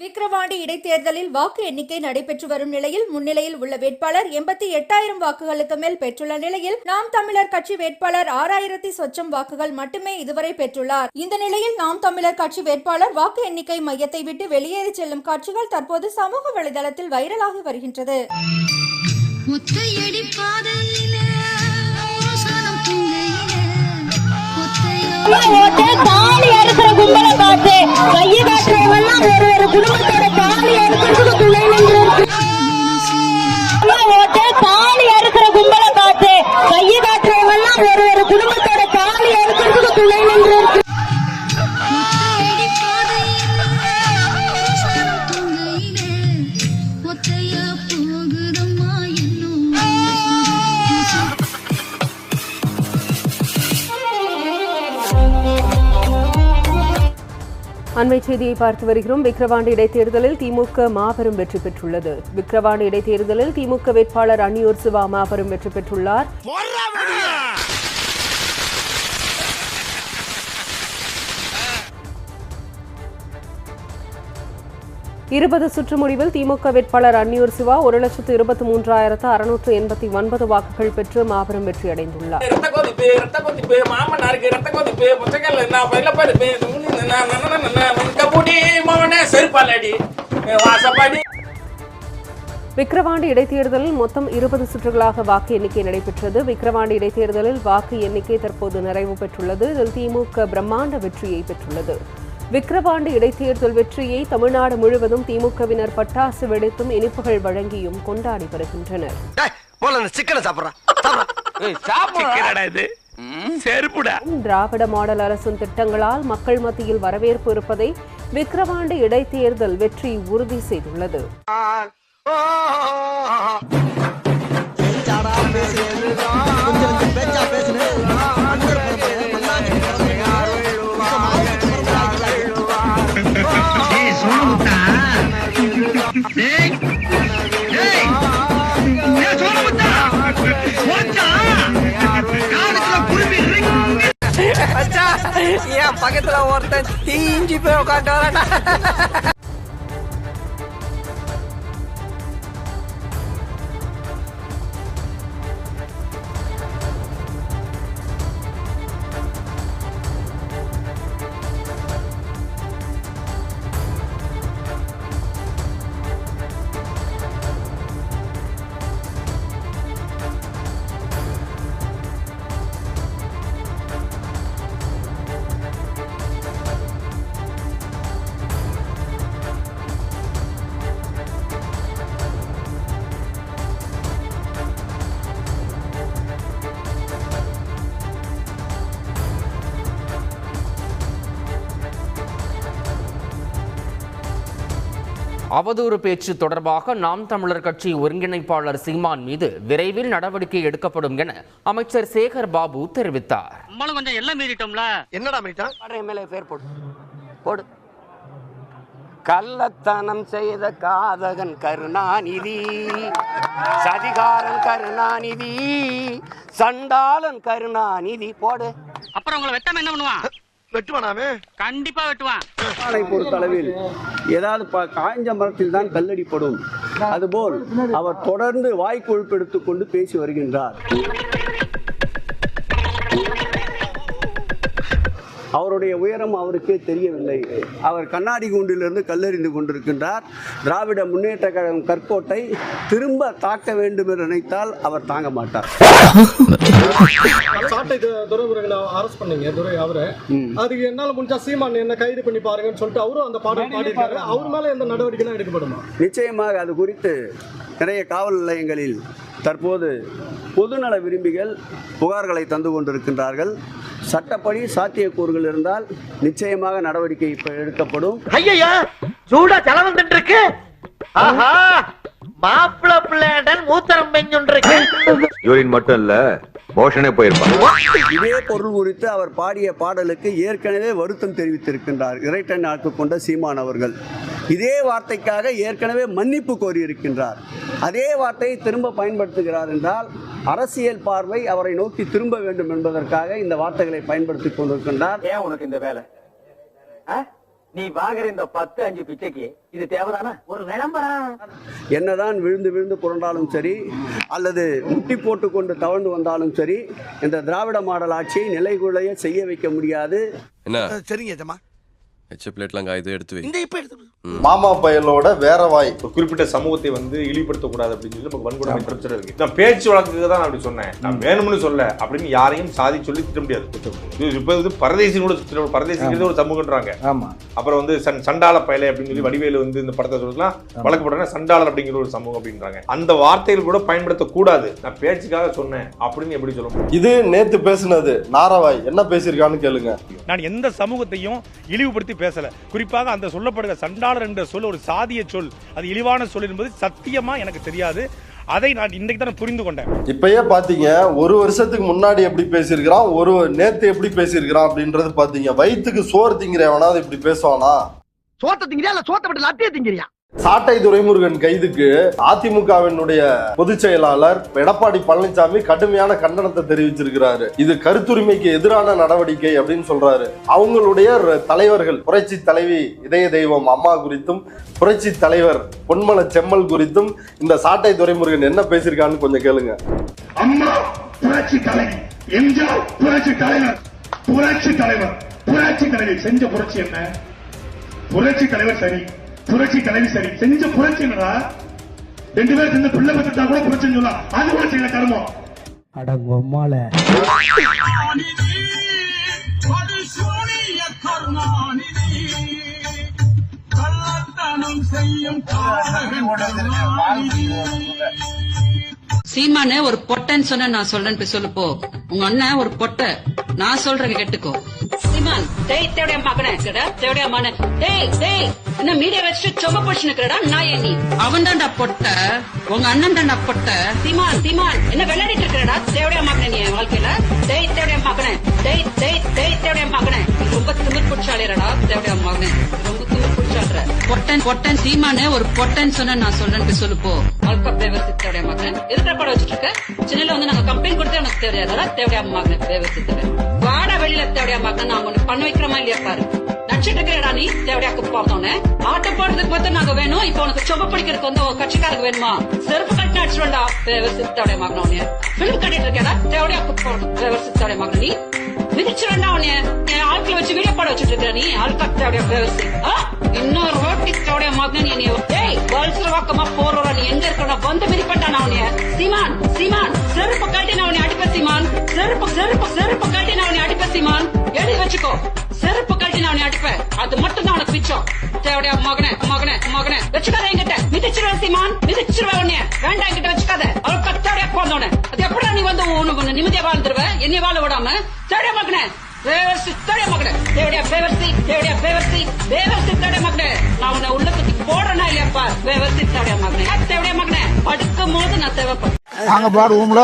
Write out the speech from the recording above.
விக்கிரவாண்டி இடைத்தேர்தலில் வாக்கு எண்ணிக்கை நடைபெற்று வரும் நிலையில் முன்னிலையில் உள்ள வேட்பாளர் எண்பத்தி எட்டாயிரம் வாக்குகளுக்கு மேல் பெற்றுள்ள நிலையில் நாம் தமிழர் கட்சி வேட்பாளர் ஆறாயிரத்தி சொச்சம் வாக்குகள் மட்டுமே இதுவரை பெற்றுள்ளார். இந்த நிலையில் நாம் தமிழர் கட்சி வேட்பாளர் வாக்கு எண்ணிக்கை மையத்தை விட்டு வெளியேறி செல்லும் காட்சிகள் தற்போது சமூக வலைதளத்தில் வைரலாகி வருகின்றது. ஒத்தையடி பாதையில குடும்பத்தை அண்மை செய்தியை பார்த்து வருகிறோம். விக்கிரவாண்டி இடைத்தேர்தலில் திமுக மாபெரும் வெற்றி பெற்றுள்ளது. விக்கிரவாண்டி இடைத்தேர்தலில் திமுக வேட்பாளர் அன்னியூர் சிவா மாபெரும் வெற்றி பெற்றுள்ளார். இருபது சுற்று முடிவில் திமுக வேட்பாளர் அன்னியூர் சிவா ஒரு லட்சத்து இருபத்தி மூன்றாயிரத்து அறுநூற்று எண்பத்தி ஒன்பது வாக்குகள் பெற்று மாபெரும் வெற்றி அடைந்துள்ளார் விக்கிரவாண்டி இடைத்தேர்தலில் மொத்தம் இருபது சுற்றுகளாக வாக்கு எண்ணிக்கை நடைபெற்றது. விக்கிரவாண்டி இடைத்தேர்தலில் வாக்கு எண்ணிக்கை தற்போது நிறைவு பெற்றுள்ளது. இதில் திமுக பிரம்மாண்ட வெற்றியை பெற்றுள்ளது. விக்கிரவாண்டி இடைத்தேர்தல் வெற்றியை தமிழ்நாடு முழுவதும் திமுகவினர் பட்டாசு வெடித்தும் இனிப்புகள் வழங்கியும் கொண்டாடி வருகின்றனர். திராவிட மாடல் அரசின் திட்டங்களால் மக்கள் மத்தியில் வரவேற்பு இருப்பதை விக்கிரவாண்டி இடைத்தேர்தல் வெற்றி உறுதி செய்துள்ளது. ஏன் பக்கத்துல ஒருத்தன் தீஞ்சு போய் உட்காந்து வரடா அவதூறு பேச்சு தொடர்பாக நாம் தமிழர் கட்சி ஒருங்கிணைப்பாளர் சீமான் மீது விரைவில் நடவடிக்கை எடுக்கப்படும் என அமைச்சர் சேகர் பாபு தெரிவித்தார். நம்மளும் கொஞ்சம் எல்லாம் மீறிட்டோம்ல. என்னடா மீட்டான் எம்எல்ஏ பேர் போடு. போடு. கள்ளத்தனம் செய்த காதகன் கருணாநிதி சதிகாரன் கருணாநிதி சண்டாளன் கருணாநிதி போடு. அப்புறம் உங்களை வெட்டாம என்ன பண்ணுவான்? வெட்டுவானாமே? கண்டிப்பா வெட்டுவான். ஆணை பொறுத்தளவில் ஏதாவது ப- காய்ஞ்ச மரத்தில் தான் கல்லடிப்படும் அதுபோல் அவர் தொடர்ந்து வாய் கொழுப்பெடுத்துக் கொண்டு பேசி வருகின்றார். அவருடைய உயரம் அவருக்கே தெரியவில்லை. அவர் கண்ணாடி கூண்டிலிருந்து கல்லெறிந்து கொண்டிருக்கின்றார். திராவிட முன்னேற்ற கழகம் கற்கோட்டை திரும்ப தாக்க வேண்டும் என்று நினைத்தால் அவர் தாங்க மாட்டார். சாட்டை அரெஸ்ட் பண்ணீங்க துரை அவரு. அதுக்கு என்னால முடிஞ்சா சீமான் என்ன கைது பண்ணி பாருங்கன்னு சொல்லிட்டு அவரும் அந்த பாடல் பாடியிருக்காரு. அவர் மேல எந்த நடவடிக்கை எடுக்கப்படுமா? நிச்சயமாக அது குறித்து நிறைய காவல் நிலையங்களில் தற்போது பொதுநல விரும்பிகள் புகார்களை தந்து கொண்டிருக்கின்றார்கள். சட்டப்படி சாத்தியக்கூறுகள் இருந்தால் நிச்சயமாக நடவடிக்கை எடுக்கப்படும். ஐயா சூடா செலவு இருக்கு ஆஹா மாப்பிள பிள்ளைடன் மூத்தரம் பெஞ்சுருக்கு யூரின் மட்டும் இல்ல மோஷனே போயிருப்பான். இதே பொருள் குறித்து அவர் பாடிய பாடலுக்கு ஏற்கனவே வருத்தம் தெரிவித்திருக்கின்றார். இறைட்டன் நாக்கு கொண்ட சீமான் அவர்கள். இதே வார்த்தைக்காக ஏற்கனவே மன்னிப்பு கோரியிருக்கின்றார். அதே வார்த்தையை திரும்ப பயன்படுத்துகிறார் என்றால் அரசியல் பார்வை அவரை நோக்கி திரும்ப வேண்டும் என்பதற்காக இந்த வார்த்தைகளை பயன்படுத்திக் கொண்டிருக்கின்றார். ஏன் உனக்கு இந்த வேலை? நீ வாங்குற இந்த பத்து அஞ்சு பிச்சைக்கு இது தேவைதானா? ஒரு விளம்பரம் என்னதான் விழுந்து விழுந்து புரண்டாலும் சரி அல்லது முட்டி போட்டு கொண்டு தவழ்ந்து வந்தாலும் சரி இந்த திராவிட மாடல் ஆட்சியை நிலைகுலைய செய்ய வைக்க முடியாது. என்ன? சரிங்க ஜமா எச்ச பிளேட்லாம் காயுது எடுத்து வை. இந்த இப்ப எடுத்து மாமா பயலோட வேற வாய் ஒரு குறிப்பிட்ட சமூகத்தை வந்து இழிவுபடுத்தக்கூடாது அப்படின்னு சொல்லி நமக்கு வன்கொடுமை பிரச்சனை இருக்கு. நான் பேச்சு வழக்குக்கு தான் நான் அப்படி சொன்னேன். நான் வேணும்னு சொல்ல அப்படின்னு யாரையும் சாதி சொல்லி திட்ட முடியாது. இது இப்ப இது பரதேசி கூட பரதேசிங்கிறது ஒரு சமூகன்றாங்க. ஆமா. அப்புறம் வந்து சன் சண்டால பயலை அப்படின்னு சொல்லி வடிவேலு வந்து இந்த படத்தை சொல்லலாம் வழக்கு போடுறேன்னா சண்டாளர் அப்படிங்கிற ஒரு சமூகம் அப்படின்றாங்க. அந்த வார்த்தைகள் கூட பயன்படுத்தக்கூடாது. நான் பேச்சுக்காக சொன்னேன் அப்படின்னு எப்படி சொல்ல முடியும்? இது நேத்து பேசுனது. நாரவாய் என்ன பேசியிருக்கான்னு கேளுங்க. நான் எந்த சமூகத்தையும் இழிவுபடுத்தி பேசல. குறிப்பாக அந்த சொல்லப்படுகிற சண்டாளர் என்ற சொல் ஒரு சாதிய சொல் அது இழிவான சொல் என்பது சத்தியமா எனக்கு தெரியாது. அதை நான் இன்றைக்கு தான் புரிந்து கொண்டேன். இப்பயே பாத்தீங்க ஒரு வருஷத்துக்கு முன்னாடி எப்படி பேசியிருக்கிறான் ஒரு நேத்து எப்படி பேசியிருக்கிறான் அப்படின்றது பாத்தீங்க. வயிற்றுக்கு சோறு திங்கிறவனாவது இப்படி பேசுவானா? சோத்த திங்கிறியா இல்ல சோத்த விட்டு லட்டிய திங்கிறியா? சாட்டை துரைமுருகன் கைதுக்கு அதிமுகவினுடைய பொதுச் செயலாளர் எடப்பாடி பழனிசாமி கடுமையான கண்டனத்தை தெரிவிச்சிருக்கிறாரு. இது கருத்துரிமைக்கு எதிரான நடவடிக்கை அப்படின்னு சொல்றாரு. அவங்களுடைய தலைவர்கள் புரட்சி தலைவி இதய தெய்வம் அம்மா குறித்தும் புரட்சி தலைவர் பொன்மல செம்மல் குறித்தும் இந்த சாட்டை துரைமுருகன் என்ன பேசியிருக்கான்னு கொஞ்சம் கேளுங்க. அம்மா புரட்சி தலைவி எம்ஜிஆர் புரட்சி தலைவர் புரட்சி தலைவர் புரட்சி தலைவர் செஞ்ச புரட்சி என்ன? புரட்சி தலைவர் சரி. புரட்சி தலைவி சரி. செஞ்ச புரட்சி என்னடா? ரெண்டு பேரும் சேர்ந்து பிள்ளை பத்தா கூட புரட்சின்னு சொல்லலாம். அது கூட செய்யல கர்மம் சீமானே ஒரு பொட்டைன்னு சொன்ன நான் சொல்றேன் போய் சொல்லு போ உங்க அண்ணன் ஒரு பொட்டை. நான் சொல்றேன் கேட்டுக்கோ. சீமான் டேய் தேவடைய மகனே கடா தேவடைய மகனே டேய் டேய். என்ன மீடியா வச்சுட்டு சொம்ப போச்சு நிக்கிறடா நான் நீ? அவன் தான்டா பொட்டை. உங்க அண்ணன் தான்டா பொட்டை. சீமான் சீமான். என்ன விளையாடிட்டு இருக்கிறடா? தேவடைய மகனே நீ என் வாழ்க்கையில? டேய் தேவடைய மகனே டேய் டேய் டேய் தேவடைய நீ ரொம்ப திமிர் பிடிச்சாளிரடா தேவடைய மகனே ரொம்ப திமிர் பிடிச்சாடுற பொட்டன் பொட்டன் சீமானே ஒரு பொட்டன் சொன்ன நான் சொல்றேன் போய் சொல்லு போ. வாழ்க்கை தேவசித்தோடைய மகன் இருக்கிற படம் வச்சுட்டு இருக்க? சென்னையில வந்து நாங்க கம்பெயின் கொடுத்து எனக்கு தெரியாதா தேவடைய மகன் தேவசித்தோட வாடா வெளியில தேவடைய மகன் நாங்க உனக்கு பண்ண வைக்கிறோமா இல்லையா பாரு. நடிச்சிட்டு இருக்கிறடா நீ தேவடையாக்கு பார்த்தோன்னே ஆட்ட போடுறதுக்கு மட்டும் நாங்க வேணும். இப்ப உனக்கு சொம்ப பிடிக்கிறதுக்கு வந்து உன் கட்சிக்காரருக்கு வேணுமா? செருப்பு கட்டி அடிச்சுடா தேவசித்தோடைய மகன் உன்னைய பிலிம் கட்டிட்டு இருக்கேடா தேவடையாக்கு தேவசித்தோடைய மகன் நீ. மிதிச்சிடா உன்னைய. என் ஆட்களை வச்சு வீடியோ பாட வச்சுட்டு இருக்க நீ? ஆள்கா தேவடைய தேவசி இன்னொரு ரோட்டி தேவடைய மகன் நீ ஏய் வல்சர வாக்கமா போறோட நீ. எங்க இருக்கா வந்து மிதிப்பட்டா உன்னைய? சீமான் சீமான் செருப்பு கட்டி நான் உன்னை அடிப்ப சீமான். செருப்பு செருப்பு செருப்பு கட்டி நான் உன்னை அடிப்ப சீமான். எழுதி வச்சுக்கோ. செருப்பு அது மட்டும் தான் உனக்கு பிச்சம் தேவடைய மகனே மகனே மகனே. வச்சுக்காத என்கிட்ட. மிதிச்சிருவேன் சீமான். மிதிச்சிருவேன் உன்னைய. வேண்டாம் என்கிட்ட வச்சுக்காத. அவள் கத்தாடைய போந்தோனே அது எப்படா நீ வந்து உனக்கு நிம்மதியா வாழ்ந்துருவ? என்னைய வாழ விடாம? தேவடைய மகனே. பேவர்சி தேவடைய மகனே. தேவடைய பேவர்சி தேவடைய பேவர்சி பேவர்சி தேவடைய மகனே. நான் உன்னை உள்ளத்துக்கு போடுறேனா இல்லையாப்பா? பேவர்சி தேவடைய மகனே. தேவடைய மகனே. படுக்கும் போது நான் தேவைப்படும் நாங்க பாரு ரூம்ல